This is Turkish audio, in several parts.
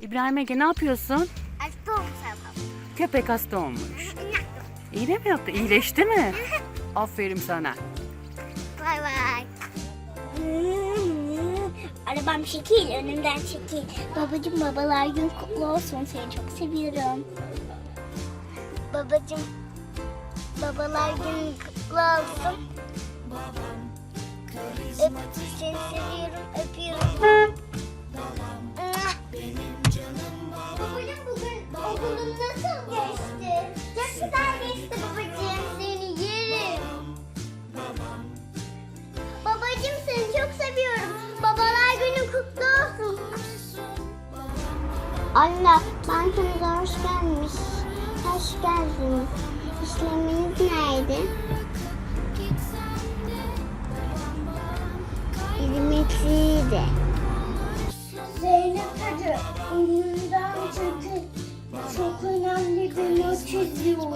İbrahim Ege ne yapıyorsun? Hasta olsam. Köpek hasta olmuş. İğne mi yaptı? İyileşti mi? Aferin sana. Bay bay. Arabam şekil, önümden çekil. Babacım babalar gün kutlu olsun. Seni çok seviyorum. Babacım babalar gün kutlu olsun. Öp, seni seviyorum, öpüyorum. Babacım bugün okulun nasıl geçti? Çok güzel geçti babacım. Seni yerim. Babacım seni çok seviyorum. Babalar günü kutlu olsun. Anne bankınıza hoş gelmiş. Hoş geldin. İşleminiz? Hizmetliydi. Zeynep Önünden çekil. Çok önemli bir not çiziyorum.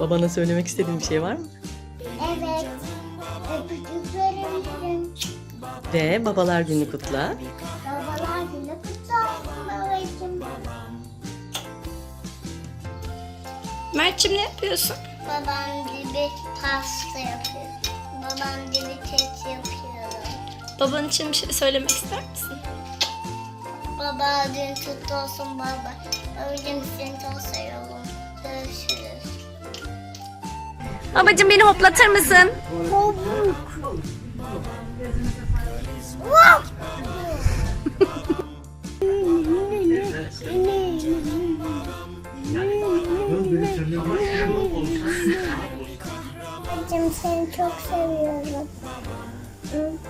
Babana söylemek istediğin bir şey var mı? Evet. Öpücük verir misin? Ve babalar günü kutla. Babalar günü kutlu olsun babacığım. Mert'cim ne yapıyorsun? Babam gibi pasta yapıyor. Babam gibi kek yapıyorum. Baban için bir şey söylemek ister misin? Baba gün kutlu olsun baba. Babacığım seni çok seviyorum. Görüşürüz. Babacım beni hoplatır mısın? Babacığım seni çok seviyorum.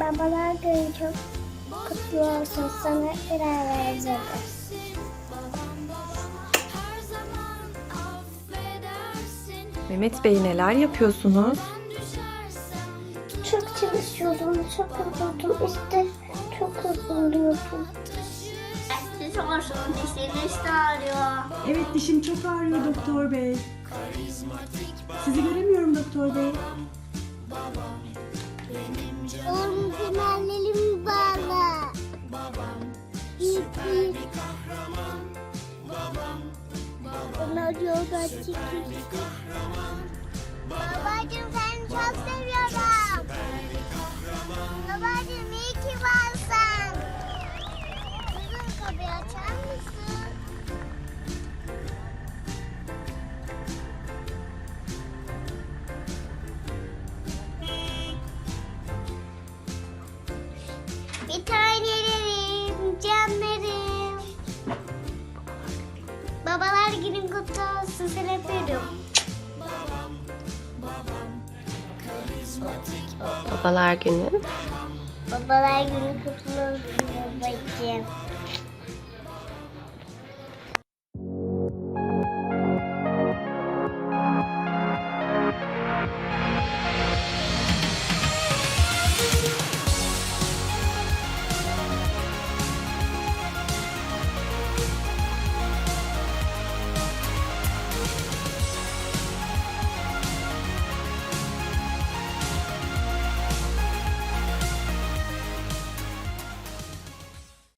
Babalar günü çok kutlu olsun. Sana birer vereceğim. Mehmet Bey neler yapıyorsunuz? Çok çalışıyordum, çok yoruldum. İşte çok yoruluyordum. Siz olsun, dişiniz de ağrıyor. Evet dişim çok ağrıyor doktor bey. Sizi göremiyorum doktor bey. Oğlum yolda çekilsin. Babacım seni çok seviyorum. Babacım iyi ki varsın. Kızım kapıyı açar mısın? Bir tanelerim, Babalar günün kutlu olsun. Seni öpüyorum. Babalar günü. Babalar günü kutlu olsun babacığım.